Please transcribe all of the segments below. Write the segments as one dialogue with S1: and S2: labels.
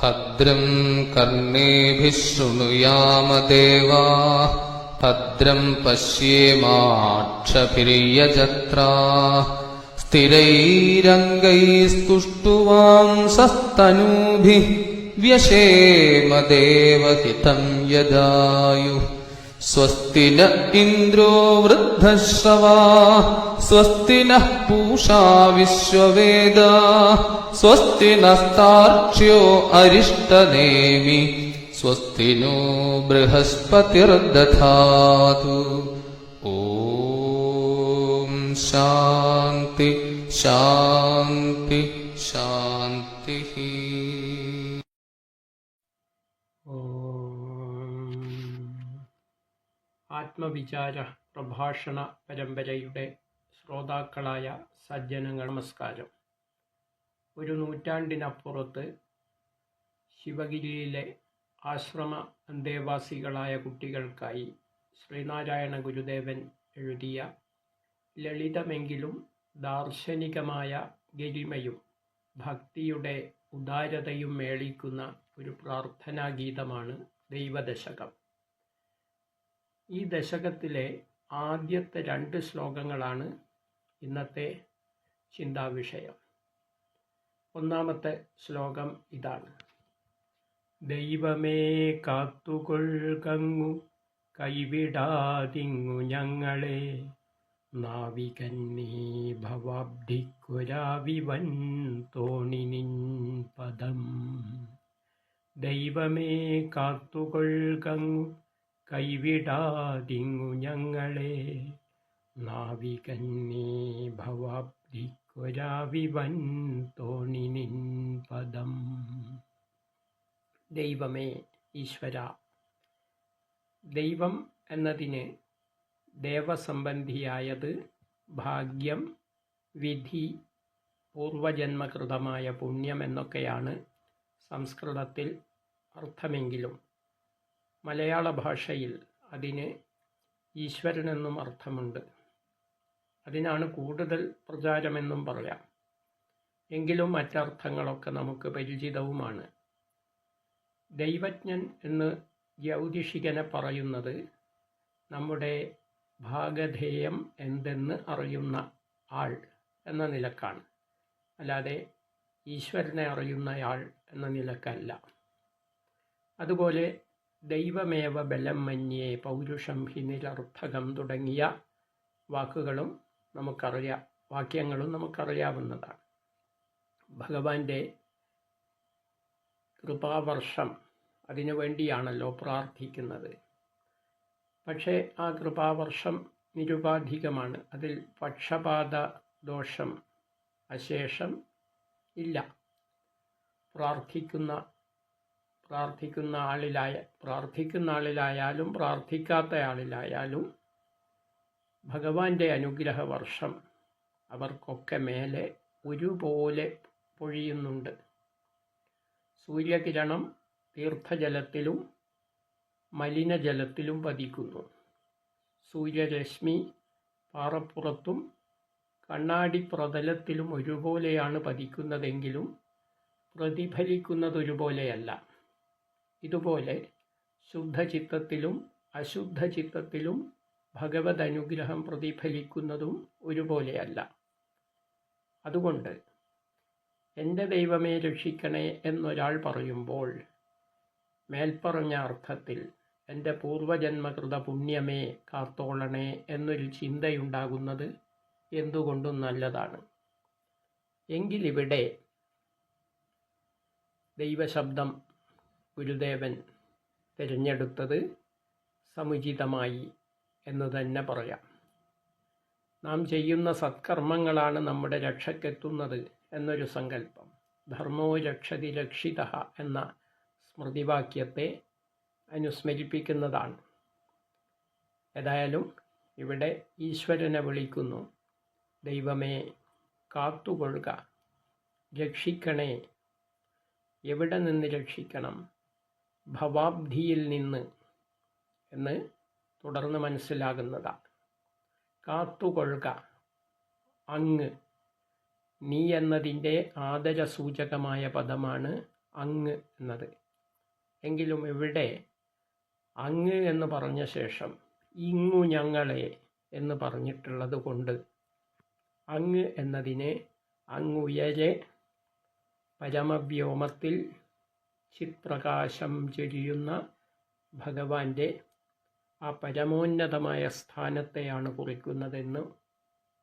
S1: भद्रम् कर्णेभिः शृणुयामदेवा भद्रम् पश्येमाक्षभिर्यजत्रा स्थिरैरङ्गैस्तुष्टुवांसस्तनूभिः व्यशेमदेव हितम् यदायुः। स्वस्ति न इन्द्रो वृद्धश्रवा स्वस्ति नः पूषा विश्ववेदा स्वस्ति नस्तार्क्ष्यो अरिष्टनेमि स्वस्ति नो बृहस्पतिर्दधातु। ॐ शान्ति शान्ति शान्तिः
S2: ആത്മവിചാര പ്രഭാഷണ പരമ്പരയുടെ ശ്രോതാക്കളായ സജ്ജനങ്ങൾ നമസ്കാരം. ഒരു നൂറ്റാണ്ടിനപ്പുറത്ത് ശിവഗിരിയിലെ ആശ്രമ അന്തേവാസികളായ കുട്ടികൾക്കായി ശ്രീനാരായണ ഗുരുദേവൻ എഴുതിയ ലളിതമെങ്കിലും ദാർശനികമായ ഗരിമയും ഭക്തിയുടെ ഉദാരതയും മേളിക്കുന്ന ഒരു പ്രാർത്ഥനാഗീതമാണ് ദൈവദശകം. ഈ ദശകത്തിലെ ആദ്യത്തെ രണ്ട് ശ്ലോകങ്ങളാണ് ഇന്നത്തെ ചിന്താവിഷയം. ഒന്നാമത്തെ ശ്ലോകം ഇതാണ്. ദൈവമേ കാത്തുകൊൾകങ്ങു കൈവിടാതിങ്ങു ഞങ്ങളെ. ഭവാബ്ധിക്കുരാവിവൻ തോണിനിൻ പദം. ദൈവമേ കാത്തുകൊൾകങ്ങു കൈവിടാതിങ്ങു ഞങ്ങളെ. നാവികന്നേ ഭവാബ്ദിക്കൊരാവിവൻ തോണിനിൻ പദം. ദൈവമേ ഈശ്വര ദൈവം എന്നതിന് ദേവസംബന്ധിയായത് ഭാഗ്യം വിധി പൂർവജന്മകൃതമായ പുണ്യം എന്നൊക്കെയാണ് സംസ്കൃതത്തിൽ അർത്ഥമെങ്കിലും. മലയാള ഭാഷയിൽ അതിന് ഈശ്വരനെന്നും അർത്ഥമുണ്ട്. അതിനാണ് കൂടുതൽ പ്രചാരമെന്നും പറയാം. എങ്കിലും മറ്റർത്ഥങ്ങളൊക്കെ നമുക്ക് പരിചിതവുമാണ്. ദൈവജ്ഞൻ എന്ന് ജ്യൗതിഷികനെ പറയുന്നത് നമ്മുടെ ഭാഗധേയം എന്തെന്ന് അറിയുന്ന ആൾ എന്ന നിലക്കാണ്. അല്ലാതെ ഈശ്വരനെ അറിയുന്നയാൾ എന്ന നിലക്കല്ല. അതുപോലെ ദൈവമേവ ബലം മന്യേ പൗരുഷം ഹി നിരർത്ഥകം തുടങ്ങിയ വാക്കുകളും നമുക്കറിയാം വാക്യങ്ങളും നമുക്കറിയാവുന്നതാണ്. ഭഗവാന്റെ കൃപാവർഷം അതിനു വേണ്ടിയാണല്ലോ പ്രാർത്ഥിക്കുന്നത്. പക്ഷേ ആ കൃപാവർഷം നിരുപാധികമാണ്. അതിൽ പക്ഷപാത ദോഷം അശേഷം ഇല്ല. പ്രാർത്ഥിക്കുന്ന പ്രാർത്ഥിക്കുന്ന ആളിലായ പ്രാർത്ഥിക്കുന്ന ആളിലായാലും പ്രാർത്ഥിക്കാത്ത ആളിലായാലും ഭഗവാന്റെ അനുഗ്രഹ വർഷം അവർക്കൊക്കെ മേലെ ഒരുപോലെ പൊഴിയുന്നുണ്ട്. സൂര്യകിരണം തീർത്ഥജലത്തിലും മലിനജലത്തിലും പതിക്കുന്നു. സൂര്യരശ്മി പാറപ്പുറത്തും കണ്ണാടി പ്രതലത്തിലും ഒരുപോലെയാണ് പതിക്കുന്നതെങ്കിലും പ്രതിഫലിക്കുന്നത് ഒരുപോലെയല്ല ഇതുപോലെ ശുദ്ധചിത്തത്തിലും അശുദ്ധചിത്തത്തിലും ഭഗവത് അനുഗ്രഹം പ്രതിഫലിക്കുന്നതും ഒരുപോലെയല്ല. അതുകൊണ്ട് എന്റെ ദൈവമേ രക്ഷിക്കണേ എന്നൊരാൾ പറയുമ്പോൾ മേൽപ്പറഞ്ഞ അർത്ഥത്തിൽ എന്റെ പൂർവജന്മകൃത പുണ്യമേ കാത്തോളണേ എന്നൊരു ചിന്തയുണ്ടാകുന്നത് എന്തുകൊണ്ടും നല്ലതാണ്. എങ്കിലിവിടെ ദൈവശബ്ദം ഗുരുദേവൻ തിരഞ്ഞെടുത്തത് സമുചിതമായി എന്ന് തന്നെ പറയാം. നാം ചെയ്യുന്ന സത്കർമ്മങ്ങളാണ് നമ്മുടെ രക്ഷയ്ക്കെത്തുന്നത് എന്നൊരു സങ്കല്പം. ധർമ്മോ രക്ഷതി രക്ഷിത എന്ന സ്മൃതിവാക്യത്തെ അനുസ്മരിപ്പിക്കുന്നതാണ്. ഏതായാലും ഇവിടെ ഈശ്വരനെ വിളിക്കുന്നു. ദൈവമേ കാത്തുകൊള്ളുക. രക്ഷിക്കണേ. എവിടെ നിന്ന് രക്ഷിക്കണം? ഭവാബ്ധിയിൽ നിന്ന് എന്ന് തുടർന്ന് മനസ്സിലാകുന്നതാണ് കാത്തുകൊള്ളുക. അങ്ങ് നീ എന്നതിന്റെ ആദരസൂചകമായ പദമാണ് അങ്ങ് എന്നത്. എങ്കിലും ഇവിടെ അങ്ങ് എന്ന് പറഞ്ഞ ശേഷം ഇങ്ങു ഞങ്ങളെ എന്ന് പറഞ്ഞിട്ടുള്ളത് കൊണ്ട് അങ്ങ് എന്നതിനെ അങ്ങുയരെ പരമവ്യോമത്തിൽ ചിത്പ്രകാശം ചൊരിയുന്ന ഭഗവാന്റെ ആ പരമോന്നതമായ സ്ഥാനത്തെയാണ് കുറിക്കുന്നതെന്ന്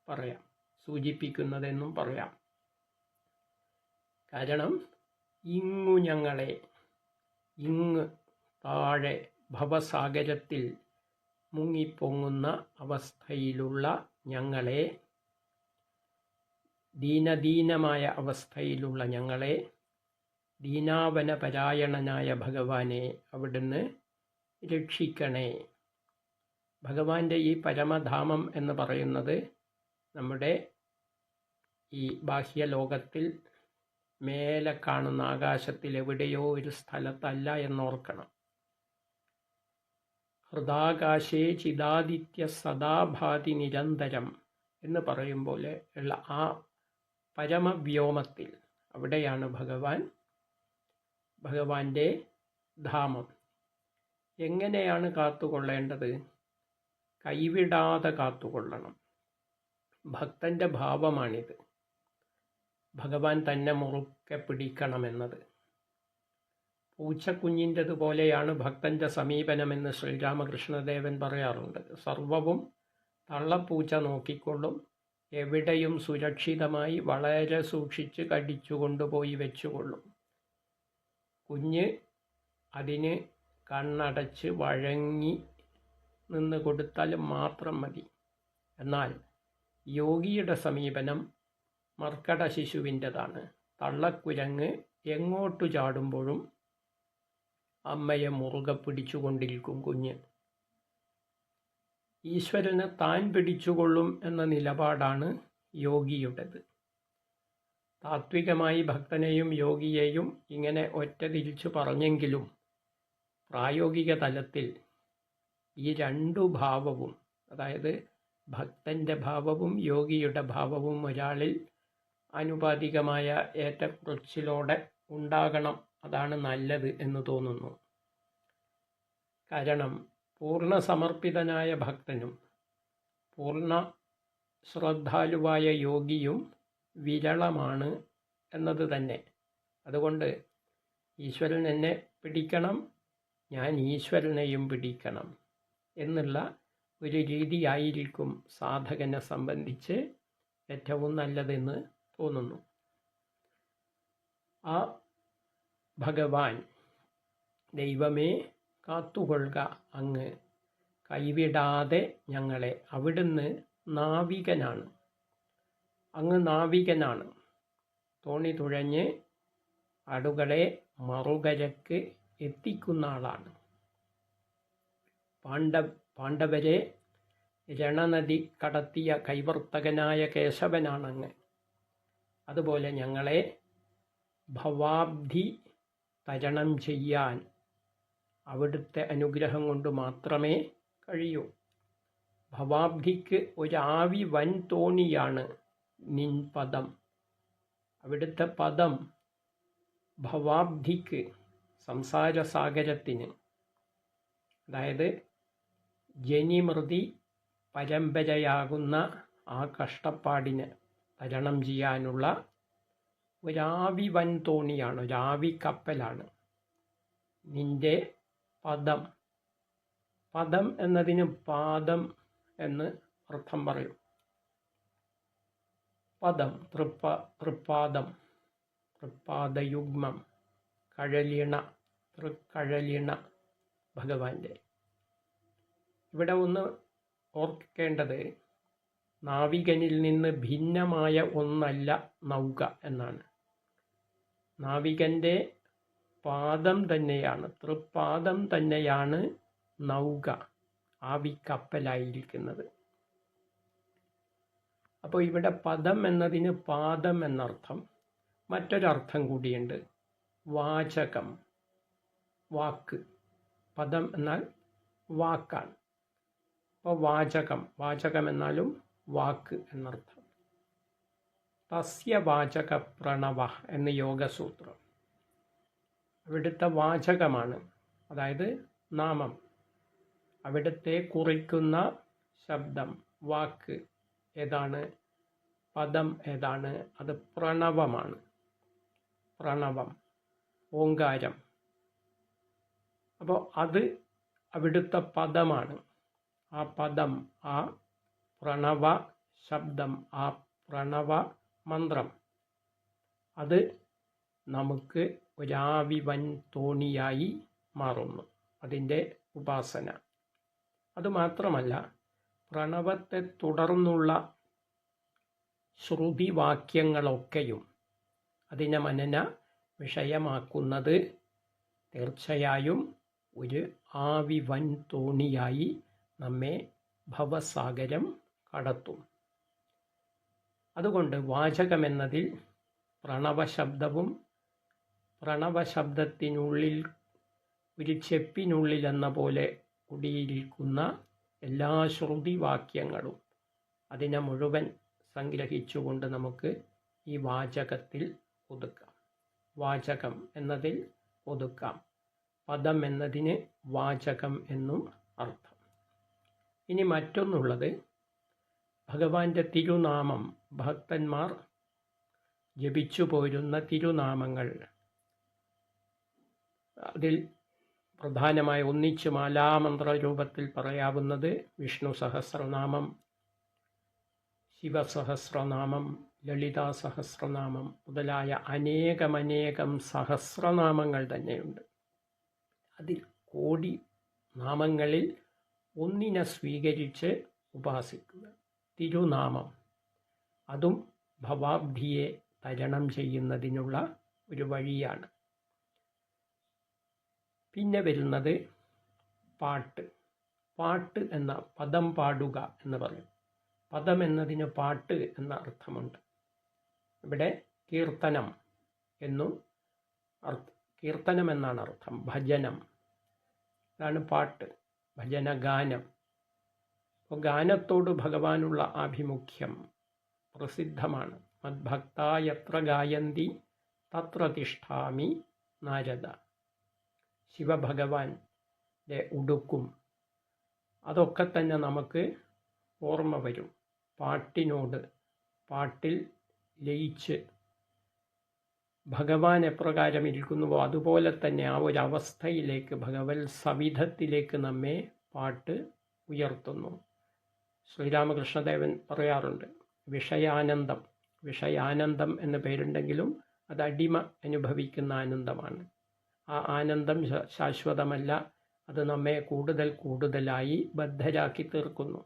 S2: പറയാം സൂചിപ്പിക്കുന്നതെന്നും പറയാം. കാരണം ഇങ്ങു ഞങ്ങളെ ഇങ്ങ് താഴെ ഭവസാഗരത്തിൽ മുങ്ങിപ്പൊങ്ങുന്ന അവസ്ഥയിലുള്ള ഞങ്ങളെ ദീനദീനമായ അവസ്ഥയിലുള്ള ഞങ്ങളെ ദീനാവനപരായണനായ ഭഗവാനെ അവിടുന്ന് രക്ഷിക്കണേ. ഭഗവാന്റെ ഈ പരമധാമം എന്ന് പറയുന്നത് നമ്മുടെ ഈ ബാഹ്യ ലോകത്തിൽ മേലെ കാണുന്ന ആകാശത്തിൽ എവിടെയോ ഒരു സ്ഥലത്തല്ല എന്നോർക്കണം. ഹൃദാകാശേ ചിദാദിത്യ സദാഭാതി നിരന്തരം എന്ന് പറയും പോലെ ഉള്ള ആ പരമവ്യോമത്തിൽ അവിടെയാണ് ഭഗവാൻ ഭഗവാന്റെ ധാമം. എങ്ങനെയാണ് കാത്തുകൊള്ളേണ്ടത്? കൈവിടാതെ കാത്തുകൊള്ളണം. ഭക്തന്റെ ഭാവമാണിത്. ഭഗവാൻ തന്നെ മുറുക്കെ പിടിക്കണമെന്നത്. പൂച്ചക്കുഞ്ഞിന്റെതുപോലെയാണ് ഭക്തന്റെ സമീപനമെന്ന് ശ്രീരാമകൃഷ്ണദേവൻ പറയാറുണ്ട്. സർവവും തള്ളപ്പൂച്ച നോക്കിക്കൊള്ളും എവിടെയും സുരക്ഷിതമായി വളരെ സൂക്ഷിച്ച് കടിച്ചു കൊണ്ടുപോയി വെച്ചുകൊള്ളും. കുഞ്ഞ് അതിന് കണ്ണടച്ച് വഴങ്ങി നിന്ന് കൊടുത്താൽ മാത്രം മതി. എന്നാൽ യോഗിയുടെ സമീപനം മർക്കട ശിശുവിന്റെതാണ്. തള്ളക്കുരങ്ങ് എങ്ങോട്ടു ചാടുമ്പോഴും അമ്മയെ മുറുകെ പിടിച്ചുകൊണ്ടിരിക്കും കുഞ്ഞ്. ഈശ്വരന് താൻ പിടിച്ചുകൊള്ളും എന്ന നിലപാടാണ് യോഗിയുടേത്. താത്വികമായി ഭക്തനെയും യോഗിയെയും ഇങ്ങനെ ഒറ്റ തിരിച്ചു പറഞ്ഞെങ്കിലും പ്രായോഗിക തലത്തിൽ ഈ രണ്ടു ഭാവവും അതായത് ഭക്തന്റെ ഭാവവും യോഗിയുടെ ഭാവവും ഒരാളിൽ ആനുപാതികമായ ഏറ്റക്കുറച്ചിലോടെ ഉണ്ടാകണം അതാണ് നല്ലത് എന്ന് തോന്നുന്നു. കാരണം പൂർണ സമർപ്പിതനായ ഭക്തനും പൂർണ ശ്രദ്ധാലുവായ യോഗിയും വിരളമാണ് എന്നത് തന്നെ. അതുകൊണ്ട് ഈശ്വരൻ എന്നെ പിടിക്കണം ഞാൻ ഈശ്വരനെയും പിടിക്കണം എന്നുള്ള ഒരു രീതിയായിരിക്കും സാധകനെ സംബന്ധിച്ച് ഏറ്റവും നല്ലതെന്ന് തോന്നുന്നു. ആ ഭഗവാൻ ദൈവമേ കാത്തുകൊള്ളുക അങ്ങ്. കൈവിടാതെ ഞങ്ങളെ അവിടുന്ന് നാവികനാണ്. അങ്ങ് നാവികനാണ്. തോണി തുഴഞ്ഞ് അടുകളെ മറുകരക്ക് എത്തിക്കുന്ന ആളാണ്. പാണ്ഡ പാണ്ഡവരെ രണനദി കടത്തിയ കൈവർത്തകനായ കേശവനാണങ്ങ്. അതുപോലെ ഞങ്ങളെ ഭവാബ്ധി തരണം ചെയ്യാൻ അവിടുത്തെ അനുഗ്രഹം കൊണ്ട് മാത്രമേ കഴിയൂ. ഭവാബ്ധിക്ക് ഒരാവി വൻ തോണിയാണ് നിൻ പദം അവിടുത്തെ പദം ഭവാബ്ധിക്ക് സംസാരസാഗരത്തിന്. അതായത് ജനിമൃതി പരമ്പരയാകുന്ന ആ കഷ്ടപ്പാടിന് തരണം ചെയ്യാനുള്ള ഒരാവി വൻതോണിയാണ് ഒരാവി കപ്പലാണ് നിന്റെ പദം. പദം എന്നതിന് പാദം എന്ന് അർത്ഥം പറയും. പദം തൃപ്പ തൃപ്പാദം തൃപ്പാദയുഗ്മം കഴലിണ തൃക്കഴലിണ ഭഗവാന്റെ. ഇവിടെ ഒന്ന് ഓർക്കേണ്ടത് നാവികനിൽ നിന്ന് ഭിന്നമായ ഒന്നല്ല നൗക എന്നാണ്. നാവികന്റെ പാദം തന്നെയാണ് തൃപ്പാദം തന്നെയാണ് നൗക ആവിക്കപ്പലായിരിക്കുന്നത്. അപ്പോൾ ഇവിടെ പദം എന്നതിന് പാദം എന്നർത്ഥം. മറ്റൊരർത്ഥം കൂടിയുണ്ട്. വാചകം. വാക്ക്. പദം എന്നാൽ വാക്കാണ്. അപ്പോൾ വാചകം. വാചകം എന്നാലും വാക്ക് എന്നർത്ഥം. തസ്യ വാചക പ്രണവ എന്ന് യോഗസൂത്രം. അവിടുത്തെ വാചകമാണ്. അതായത് നാമം. അവിടുത്തെ കുറിക്കുന്ന ശബ്ദം വാക്ക്. ഏതാണ്? പദം ഏതാണ്? അത് പ്രണവമാണ്. പ്രണവം ഓങ്കാരം. അപ്പോൾ അത് അവിടുത്തെ പദമാണ്. ആ പദം ആ പ്രണവ ശബ്ദം ആ പ്രണവ മന്ത്രം. അത് നമുക്ക് ഒരാവിവൻ തോണിയായി മാറുന്നു. അതിന്റെ ഉപാസന. അതുമാത്രമല്ല പ്രണവത്തെ തുടർന്നുള്ള ശ്രുതിവാക്യങ്ങളൊക്കെയും അതിനെ മനന വിഷയമാക്കുന്നത് തീർച്ചയായും ഒരു ആവി വൻ തോണിയായി നമ്മെ ഭവസാഗരം കടത്തും. അതുകൊണ്ട് വാചകമെന്നതിൽ പ്രണവശബ്ദവും പ്രണവശബ്ദത്തിനുള്ളിൽ ഒരു ചെപ്പിനുള്ളിലെന്ന പോലെ കുടിയിരിക്കുന്ന എല്ലാ ശ്രുതി വാക്യങ്ങളും അതിനെ മുഴുവൻ സംഗ്രഹിച്ചുകൊണ്ട് നമുക്ക് ഈ വാചകത്തിൽ ഒതുക്കാം. വാചകം എന്നതിൽ ഒതുക്കാം. പദം എന്നതിന് വാചകം എന്നും അർത്ഥം. ഇനി മറ്റൊന്നുള്ളത് ഭഗവാന്റെ തിരുനാമം ഭക്തന്മാർ ജപിച്ചു പോരുന്ന തിരുനാമങ്ങൾ. അതിൽ പ്രധാനമായി ഒന്നിച്ച് മാലാമന്ത്ര രൂപത്തിൽ പറയാവുന്നത് വിഷ്ണു സഹസ്രനാമം ശിവസഹസ്രനാമം ലളിതാ സഹസ്രനാമം മുതലായ അനേകമനേകം സഹസ്രനാമങ്ങൾ തന്നെയുണ്ട്. അതിൽ കോടി നാമങ്ങളിൽ ഒന്നിനെ സ്വീകരിച്ച് ഉപാസിക്കുക. തിരുനാമം അതും ഭവാബ്ധിയെ തരണം ചെയ്യുന്നതിനുള്ള ഒരു വഴിയാണ്. പിന്നെ വരുന്നത് പാട്ട്. പാട്ട് എന്ന പദം പാടുക എന്ന് പറയും. പദം എന്നതിന് പാട്ട് എന്ന അർത്ഥമുണ്ട്. ഇവിടെ കീർത്തനം എന്നും അർത്ഥ കീർത്തനം എന്നാണ് അർത്ഥം. ഭജനം. അതാണ് പാട്ട്. ഭജന ഗാനം അപ്പോൾ ഗാനത്തോട് ഭഗവാനുള്ള ആഭിമുഖ്യം പ്രസിദ്ധമാണ്. മദ്ഭക്ത എത്ര ഗായന്തി തത്ര തിഷ്ഠാമി നാരദ. ശിവഭഗവാന്റെ ഉടുക്കും. അതൊക്കെ തന്നെ നമുക്ക് ഓർമ്മ വരും. പാട്ടിനോട് പാട്ടിൽ ലയിച്ച് ഭഗവാൻ എപ്രകാരം ഇരിക്കുന്നുവോ അതുപോലെ തന്നെ ആ ഒരു അവസ്ഥയിലേക്ക് ഭഗവത് സവിധത്തിലേക്ക് നമ്മെ പാട്ട് ഉയർത്തുന്നു. ശ്രീരാമകൃഷ്ണദേവൻ പറയാറുണ്ട് വിഷയാനന്ദം വിഷയാനന്ദം എന്ന പേരുണ്ടെങ്കിലും അത് അടിമ അനുഭവിക്കുന്ന ആനന്ദമാണ്. ആ ആനന്ദം ശാശ്വതമല്ല. അത് നമ്മെ കൂടുതൽ കൂടുതലായി ബദ്ധരാക്കി തീർക്കുന്നു.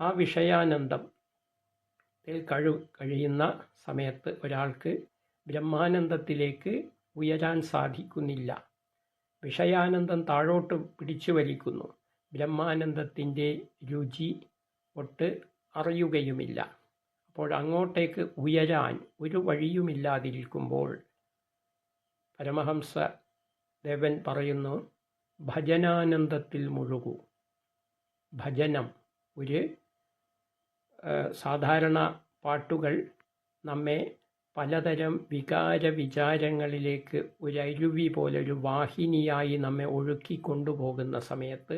S2: ആ വിഷയാനന്ദം കഴി കഴിയുന്ന സമയത്ത് ഒരാൾക്ക് ബ്രഹ്മാനന്ദത്തിലേക്ക് ഉയരാൻ സാധിക്കുന്നില്ല. വിഷയാനന്ദം താഴോട്ട് പിടിച്ചു വലിക്കുന്നു. ബ്രഹ്മാനന്ദത്തിന്റെ രുചി ഒട്ട് അറിയുകയുമില്ല. അപ്പോൾ അങ്ങോട്ടേക്ക് ഉയരാൻ ഒരു വഴിയുമില്ലാതിരിക്കുമ്പോൾ പരമഹംസ ദേവൻ പറയുന്നു ഭജനാനന്ദത്തിൽ മുഴുകൂ. ഭജനം ഒരു സാധാരണ പാട്ടുകൾ നമ്മെ പലതരം വികാര വിചാരങ്ങളിലേക്ക് ഒരു അരുവി പോലെ ഒരു വാഹിനിയായി നമ്മെ ഒഴുക്കി കൊണ്ടുപോകുന്ന സമയത്ത്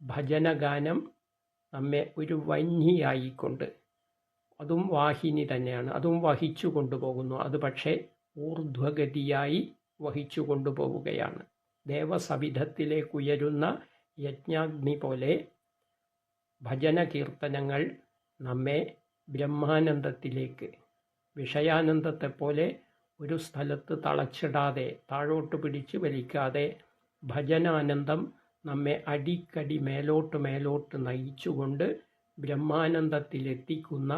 S2: ഭജനഗാനം നമ്മെ ഒരു വന്യയായിക്കൊണ്ട് അതും വാഹിനി തന്നെയാണ് അതും വഹിച്ചു കൊണ്ടുപോകുന്നു അത് പക്ഷേ ഊർധ്വഗതിയായി വഹിച്ചു കൊണ്ടുപോവുകയാണ് ദേവസവിധത്തിലേക്ക് ഉയരുന്ന യജ്ഞാഗ്നി പോലെ ഭജന കീർത്തനങ്ങൾ നമ്മെ ബ്രഹ്മാനന്ദത്തിലേക്ക് വിഷയാനന്ദത്തെപ്പോലെ ഒരു സ്ഥലത്ത് തളച്ചിടാതെ താഴോട്ട് പിടിച്ചു വലിക്കാതെ ഭജനാനന്ദം നമ്മെ അടിക്കടി മേലോട്ട് മേലോട്ട് നയിച്ചുകൊണ്ട് ബ്രഹ്മാനന്ദത്തിലെത്തിക്കുന്ന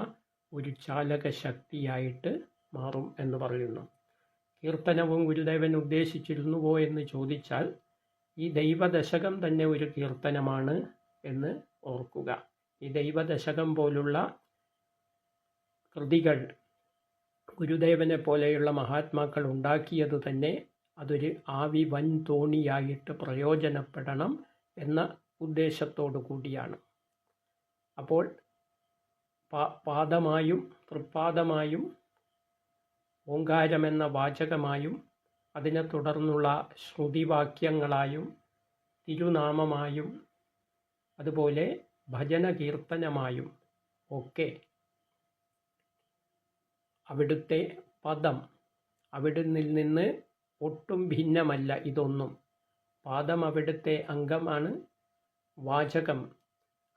S2: ഒരു ചാലക ശക്തിയായിട്ട് മാറും എന്ന് പറയുന്നു. കീർത്തനവും ഗുരുദേവൻ ഉദ്ദേശിച്ചിരുന്നുവോ എന്ന് ചോദിച്ചാൽ ഈ ദൈവദശകം തന്നെ ഒരു കീർത്തനമാണ് എന്ന് ഓർക്കുക. ഈ ദൈവദശകം പോലുള്ള കൃതികൾ ഗുരുദേവനെ പോലെയുള്ള മഹാത്മാക്കൾ ഉണ്ടാക്കിയത് തന്നെ അതൊരു ആവി വൻ തോണിയായിട്ട് പ്രയോജനപ്പെടണം എന്ന ഉദ്ദേശത്തോടു കൂടിയാണ്. അപ്പോൾ പാദമായും തൃപ്പാദമായും ഓങ്കാരമെന്ന വാചകമായും അതിനെ തുടർന്നുള്ള ശ്രുതിവാക്യങ്ങളായും തിരുനാമമായും അതുപോലെ ഭജനകീർത്തനമായും ഒക്കെ അവിടുത്തെ പദം അവിടുന്നിൽ നിന്ന് ഒട്ടും ഭിന്നമല്ല ഇതൊന്നും. പാദം അവിടുത്തെ അംഗമാണ്. വാചകം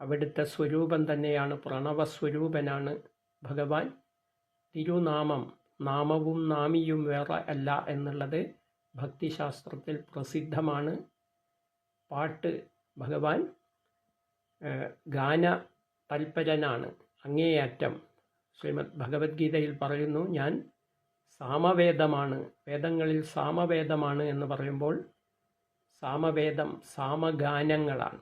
S2: അവിടുത്തെ സ്വരൂപം തന്നെയാണ്. പ്രണവസ്വരൂപനാണ് ഭഗവാൻ. തിരുനാമം നാമവും നാമിയും വേറെ അല്ല എന്നുള്ളത് ഭക്തിശാസ്ത്രത്തിൽ പ്രസിദ്ധമാണ്. പാട്ട് ഭഗവാൻ ഗാന തൽപരനാണ്. അങ്ങേയറ്റം. ശ്രീമദ് ഭഗവത്ഗീതയിൽ പറയുന്നു ഞാൻ സാമവേദമാണ്. വേദങ്ങളിൽ സാമവേദമാണ് എന്ന് പറയുമ്പോൾ സാമവേദം സാമഗാനങ്ങളാണ്.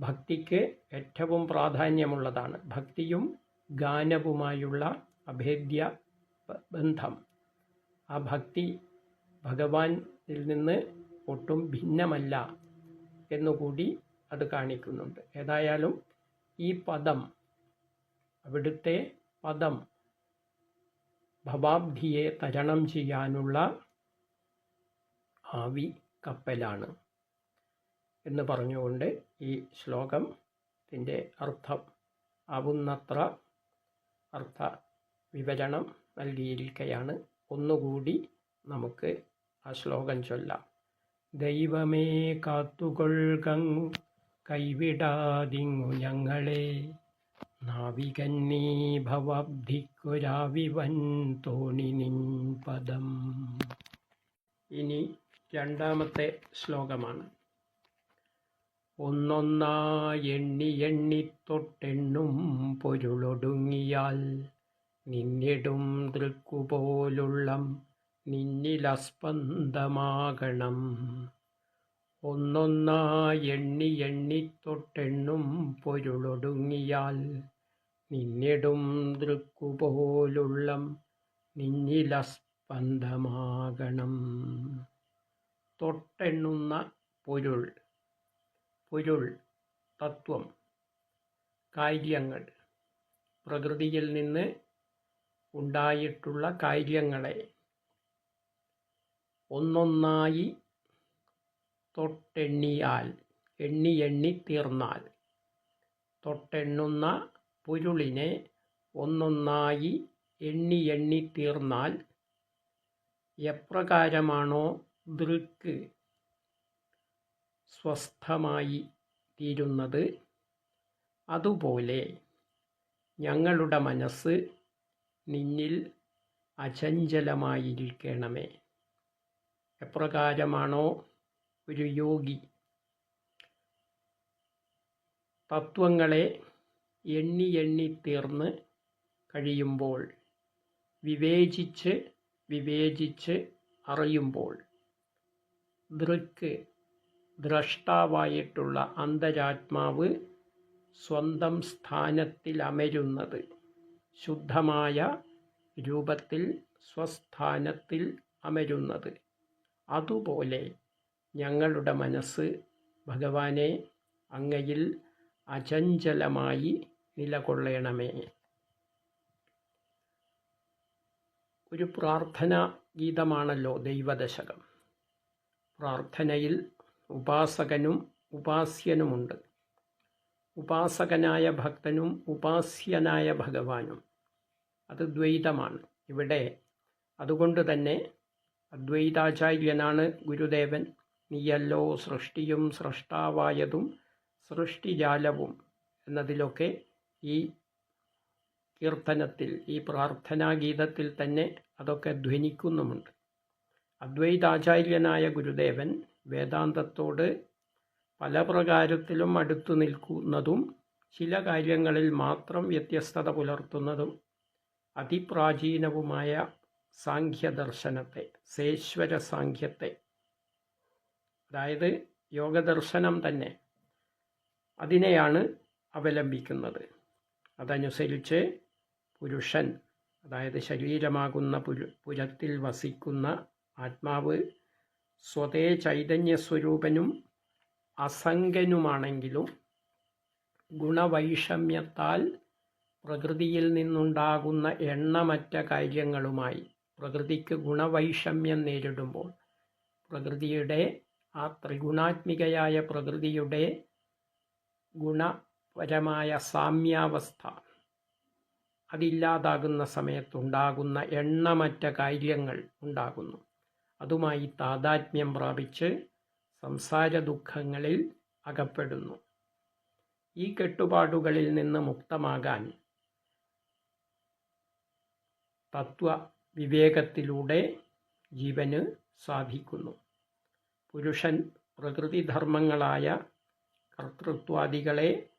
S2: ഭക്തിക്ക് ഏറ്റവും പ്രാധാന്യമുള്ളതാണ്. ഭക്തിയും ഗാനവുമായുള്ള അഭേദ്യ ബന്ധം. ആ ഭക്തി ഭഗവാനിൽ നിന്ന് ഒട്ടും ഭിന്നമല്ല എന്നുകൂടി അത് കാണിക്കുന്നുണ്ട്. ഏതായാലും ഈ പദം അവിടുത്തെ പദം ഭവാബ്ധിയെ തരണം ചെയ്യാനുള്ള ആവി കപ്പലാണ് എന്ന് പറഞ്ഞുകൊണ്ട് ഈ ശ്ലോകത്തിന്റെ അർത്ഥം ആവുന്നത്ര അർത്ഥ വിവരണം നൽകിയിരിക്കുകയാണ് ഒന്നുകൂടി നമുക്ക് ആ ശ്ലോകം ചൊല്ലാം. ദൈവമേ കാത്തുകൊൾകങ്ങു കൈവിടാതിങ്ങു ഞങ്ങളെ. നാവികന്നീ ഭവബ്ധിക്കുരാവിവൻ തോണി നിൻ പദം. ഇനി രണ്ടാമത്തെ ശ്ലോകമാണ്. ഒന്നൊന്നായി എണ്ണി എണ്ണി തൊട്ടെണ്ണും പൊരുളൊടുങ്ങിയാൽ നിന്നിടും ദൃക്കുപോലുള്ളം നിന്നിലസ്പന്ദമാകണം. ഒന്നൊന്നായി എണ്ണി എണ്ണിത്തൊട്ടെണ്ണും പൊരുളൊടുങ്ങിയാൽ നിന്നിടും ദൃക്കുപോലുള്ളം നിന്നിലസ്പന്ദമാകണം. തൊട്ടെണ്ണുന്ന പൊരുൾ പൊരുൾ തത്വം കാര്യങ്ങൾ പ്രകൃതിയിൽ നിന്ന് ഉണ്ടായിട്ടുള്ള കാര്യങ്ങളെ ഒന്നൊന്നായി തൊട്ടെണ്ണിയാൽ എണ്ണി എണ്ണി തീർന്നാൽ. തൊട്ടെണ്ണുന്ന പൊരുളിനെ ഒന്നൊന്നായി എണ്ണി എണ്ണി തീർന്നാൽ എപ്രകാരമാണോ ദൃക്ക് സ്വസ്ഥമായി തീരുന്നത്? അതുപോലെ ഞങ്ങളുടെ മനസ്സ് നിന്നിൽ അചഞ്ചലമായിരിക്കണമേ. എപ്രകാരമാണോ ഒരു യോഗി തത്വങ്ങളെ എണ്ണി എണ്ണി തീർന്ന് കഴിയുമ്പോൾ വിവേചിച്ച് വിവേചിച്ച് അറിയുമ്പോൾ ദൃക്ക് ദ്രഷ്ടാവായിട്ടുള്ള അന്തരാത്മാവ് സ്വന്തം സ്ഥാനത്തിൽ അമരുന്നത് ശുദ്ധമായ രൂപത്തിൽ സ്വസ്ഥാനത്തിൽ അമരുന്നത്. അതുപോലെ ഞങ്ങളുടെ മനസ്സ് ഭഗവാനെ അങ്ങയിൽ അചഞ്ചലമായി നിലകൊള്ളണമേ. ഒരു പ്രാർത്ഥന ഗീതമാണല്ലോ ദൈവദശകം. പ്രാർത്ഥനയിൽ ഉപാസകനും ഉപാസ്യനുമുണ്ട്. ഉപാസകനായ ഭക്തനും ഉപാസ്യനായ ഭഗവാനും. അത് ദ്വൈതമാണ്. ഇവിടെ അതുകൊണ്ട് തന്നെ അദ്വൈതാചാര്യനാണ് ഗുരുദേവൻ. നീയല്ലോ സൃഷ്ടിയും സൃഷ്ടാവായതും സൃഷ്ടിജാലവും എന്നതിലൊക്കെ ഈ കീർത്തനത്തിൽ ഈ പ്രാർത്ഥനാഗീതത്തിൽ തന്നെ അതൊക്കെ ധ്വനിക്കുന്നുമുണ്ട്. അദ്വൈതാചാര്യനായ ഗുരുദേവൻ വേദാന്തത്തോട് പല പ്രകാരത്തിലും അടുത്തു നിൽക്കുന്നതും ചില കാര്യങ്ങളിൽ മാത്രം വ്യത്യസ്തത പുലർത്തുന്നതും അതിപ്രാചീനവുമായ സാഖ്യദർശനത്തെ സേശ്വര സാഖ്യത്തെ. അതായത് യോഗദർശനം തന്നെ അതിനെയാണ് അവലംബിക്കുന്നത്. അതനുസരിച്ച് പുരുഷൻ അതായത് ശരീരമാകുന്ന പുരു പുരത്തിൽ വസിക്കുന്ന ആത്മാവ് സ്വതേ ചൈതന്യസ്വരൂപനും അസംഗനുമാണെങ്കിലും ഗുണവൈഷമ്യത്താൽ പ്രകൃതിയിൽ നിന്നുണ്ടാകുന്ന എണ്ണമറ്റ കാര്യങ്ങളുമായി പ്രകൃതിക്ക് ഗുണവൈഷമ്യം നേരിടുമ്പോൾ പ്രകൃതിയുടെ ആ ത്രിഗുണാത്മികയായ പ്രകൃതിയുടെ ഗുണപരമായ സാമ്യാവസ്ഥ അതില്ലാതാകുന്ന സമയത്തുണ്ടാകുന്ന എണ്ണമറ്റ കാര്യങ്ങൾ ഉണ്ടാകുന്നു. അതുമായി താതാത്മ്യം പ്രാപിച്ച് സംസാര ദുഃഖങ്ങളിൽ അകപ്പെടുന്നു. ഈ കെട്ടുപാടുകളിൽ നിന്ന് മുക്തമാകാൻ തത്വ വിവേകത്തിലൂടെ ജീവന് സാധിക്കുന്നു. പുരുഷൻ പ്രകൃതിധർമ്മങ്ങളായ കർത്തൃത്വാദികളെ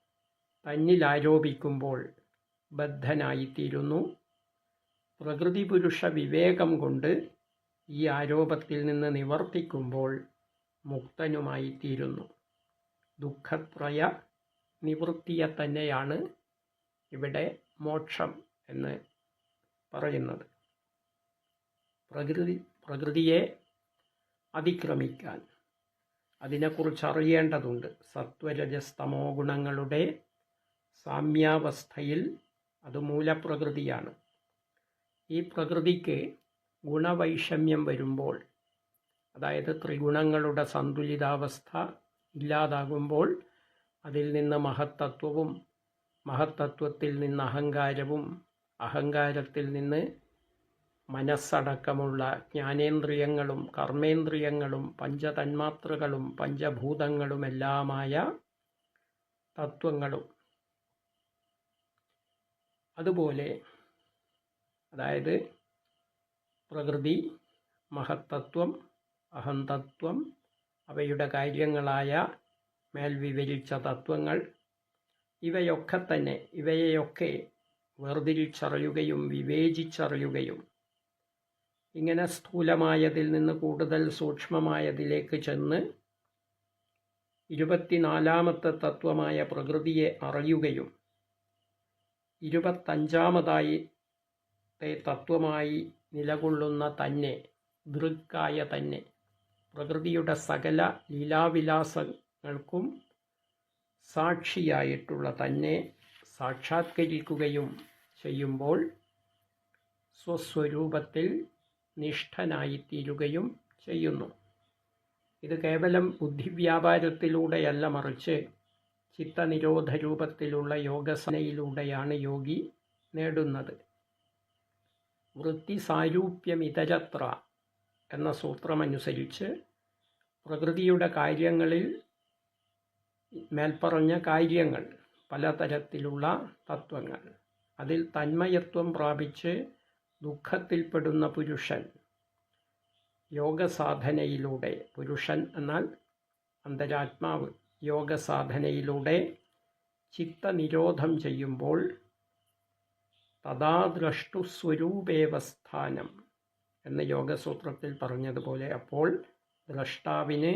S2: തന്നിലാരോപിക്കുമ്പോൾ ബദ്ധനായിത്തീരുന്നു. പ്രകൃതി പുരുഷ വിവേകം കൊണ്ട് ഈ ആരോപത്തിൽ നിന്ന് നിവർത്തിക്കുമ്പോൾ മുക്തനുമായിത്തീരുന്നു. ദുഃഖത്രയ നിവൃത്തിയെ തന്നെയാണ് ഇവിടെ മോക്ഷം എന്ന് പറയുന്നത്. പ്രകൃതി പ്രകൃതിയെ അതിക്രമിക്കാൻ അതിനെക്കുറിച്ച് അറിയേണ്ടതുണ്ട് സത്വരജസ്തമോ ഗുണങ്ങളുടെ സാമ്യാവസ്ഥയിൽ അത് മൂലപ്രകൃതിയാണ്. ഈ പ്രകൃതിക്ക് ഗുണവൈഷമ്യം വരുമ്പോൾ അതായത് ത്രിഗുണങ്ങളുടെ സന്തുലിതാവസ്ഥ ഇല്ലാതാകുമ്പോൾ അതിൽ നിന്ന് മഹത്തത്വവും മഹത്തത്വത്തിൽ നിന്ന് അഹങ്കാരവും അഹങ്കാരത്തിൽ നിന്ന് മനസ്സടക്കമുള്ള ജ്ഞാനേന്ദ്രിയങ്ങളും കർമ്മേന്ദ്രിയങ്ങളും പഞ്ചതന്മാത്രകളും പഞ്ചഭൂതങ്ങളുമെല്ലാമായ തത്വങ്ങളും. അതുപോലെ അതായത് പ്രകൃതി മഹത്തത്വം അഹന്തത്വം അവയുടെ കാര്യങ്ങളായ മേൽ വിവരിച്ച തത്വങ്ങൾ ഇവയൊക്കെ തന്നെ ഇവയെയൊക്കെ വേർതിരിച്ചറിയുകയും വിവേചിച്ചറിയുകയും ഇങ്ങനെ സ്ഥൂലമായതിൽ നിന്ന് കൂടുതൽ സൂക്ഷ്മമായതിലേക്ക് ചെന്ന് ഇരുപത്തിനാലാമത്തെ തത്വമായ പ്രകൃതിയെ അറിയുകയും ഇരുപത്തഞ്ചാമതായി തത്വമായി നിലകൊള്ളുന്ന തന്നെ ദൃക്കായ തന്നെ പ്രകൃതിയുടെ സകല ലീലാവിലാസങ്ങൾക്കും സാക്ഷിയായിട്ടുള്ള തന്നെ സാക്ഷാത്കരിക്കുകയും ചെയ്യുമ്പോൾ സ്വസ്വരൂപത്തിൽ നിഷ്ഠനായിത്തീരുകയും ചെയ്യുന്നു. ഇത് കേവലം ബുദ്ധിവ്യാപാരത്തിലൂടെയല്ല മറിച്ച് ചിത്തനിരോധ രൂപത്തിലുള്ള യോഗസനയിലൂടെയാണ് യോഗി നേടുന്നത്. വൃത്തി സാരൂപ്യമിതരത്ര എന്ന സൂത്രമനുസരിച്ച് പ്രകൃതിയുടെ കാര്യങ്ങളിൽ മേൽപ്പറഞ്ഞ കാര്യങ്ങൾ പലതരത്തിലുള്ള തത്വങ്ങൾ. അതിൽ തന്മയത്വം പ്രാപിച്ച് ദുഃഖത്തിൽപ്പെടുന്ന പുരുഷൻ യോഗസാധനയിലൂടെ പുരുഷൻ എന്നാൽ അന്തരാത്മാവ് യോഗസാധനയിലൂടെ ചിത്തനിരോധം ചെയ്യുമ്പോൾ തഥാദ്രഷ്ടു സ്വരൂപേവസ്ഥാനം എന്ന യോഗസൂത്രത്തിൽ പറഞ്ഞതുപോലെ അപ്പോൾ ദ്രഷ്ടാവിന്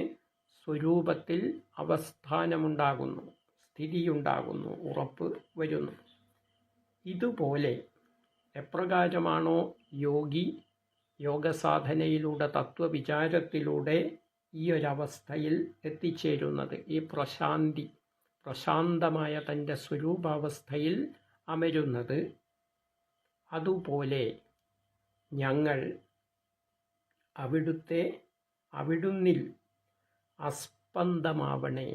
S2: സ്വരൂപത്തിൽ അവസ്ഥാനമുണ്ടാകുന്നു സ്ഥിതിയുണ്ടാകുന്നു ഉറപ്പ് വരുന്നു. ഇതുപോലെ എപ്രകാരമാണോ യോഗി യോഗസാധനയിലൂടെ തത്വവിചാരത്തിലൂടെ ഈ ഒരവസ്ഥയിൽ എത്തിച്ചേരുന്നത്? ഈ പ്രശാന്തി പ്രശാന്തമായ തന്റെ സ്വരൂപാവസ്ഥയിൽ അമരുന്നത്. അതുപോലെ ഞങ്ങൾ അവിടുത്തെ അവിടുന്നിൽ അസ്പന്ദമാവണേ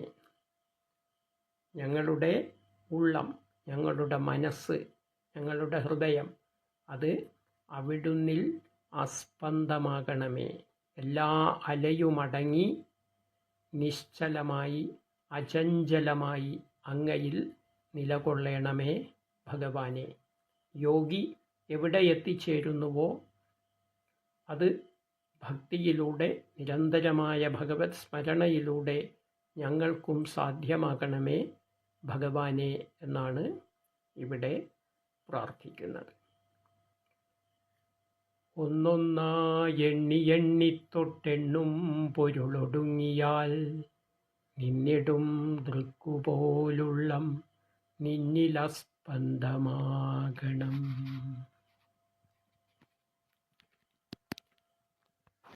S2: ഞങ്ങളുടെ ഉള്ളം ഞങ്ങളുടെ മനസ്സ് ഞങ്ങളുടെ ഹൃദയം അത് അവിടുന്നിൽ അസ്പന്ദമാകണമേ എല്ലാ അലയുമടങ്ങി നിശ്ചലമായി അചഞ്ചലമായി അങ്ങയിൽ നിലകൊള്ളണമേ ഭഗവാനെ. യോഗി എവിടെ എത്തിച്ചേരുന്നുവോ അത് ഭക്തിയിലൂടെ നിരന്തരമായ ഭഗവത് സ്മരണയിലൂടെ ഞങ്ങൾക്കും സാധ്യമാകണമേ ഭഗവാനെ എന്നാണ് ഇവിടെ പ്രാർത്ഥിക്കുന്നത്. ഒന്നൊന്നായെണ്ണി എണ്ണിത്തൊട്ടെണ്ണും പൊരുളൊടുങ്ങിയാൽ നിന്നിടും ദൃക്കുപോലുള്ളം നിന്നിലസ്പന്ദമാകണം.